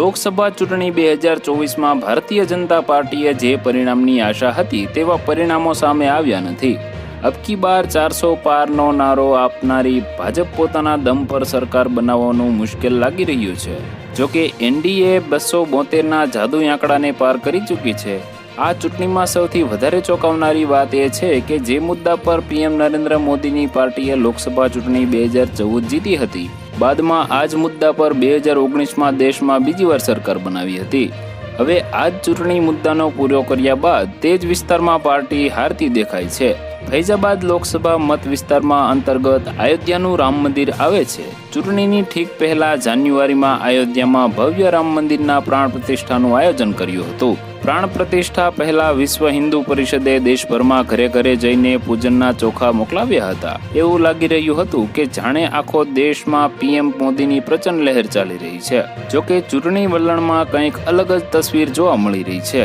લોકસભા ચૂંટણી બે હજાર ચોવીસમાં ભારતીય જનતા પાર્ટીએ જે પરિણામની આશા હતી તેવા પરિણામો સામે આવ્યા નથી. અબકી બાર ચારસો પારનો નારો આપનારી ભાજપ પોતાના દમ પર સરકાર બનાવવાનું મુશ્કેલ લાગી રહ્યું છે. જોકે એનડીએ બસો બોતેરના જાદુ આંકડાને પાર કરી ચૂકી છે. આ ચૂંટણીમાં સૌથી વધારે ચોંકાવનારી વાત એ છે કે જે મુદ્દા પર પીએમ નરેન્દ્ર મોદીની પાર્ટીએ લોકસભા ચૂંટણી બે હજાર ચૌદ જીતી હતી. બાદમાં આ જ મુદ્દા પર બે હજાર ઓગણીસમાં દેશમાં બીજી વાર સરકાર બનાવી હતી. હવે આ જ ચૂંટણી મુદ્દાનો પૂરો કર્યા બાદ તે જ વિસ્તારમાં પાર્ટી હારતી દેખાય છે. ફૈઝાબાદ લોકસભા મત વિસ્તારમાં અંતર્ગત અયોધ્યાનું રામ મંદિર આવે છે. ચૂંટણીની ઠીક પહેલા જાન્યુઆરીમાં અયોધ્યામાં ભવ્ય રામ મંદિરના પ્રાણ પ્રતિષ્ઠાનું આયોજન કર્યું હતું. પ્રાણ પ્રતિષ્ઠા પહેલા વિશ્વ હિન્દુ પરિષદે દેશભરમાં ઘરે ઘરે જઈને પૂજનના ચોખા મોકલાવ્યા હતા. એવું લાગી રહ્યું હતું કે જાણે આખો દેશમાં પીએમ મોદીની પ્રચંડ લહેર ચાલી રહી છે. જોકે ચૂંટણી વલણમાં કંઈક અલગ જ તસવીર જોવા મળી રહી છે.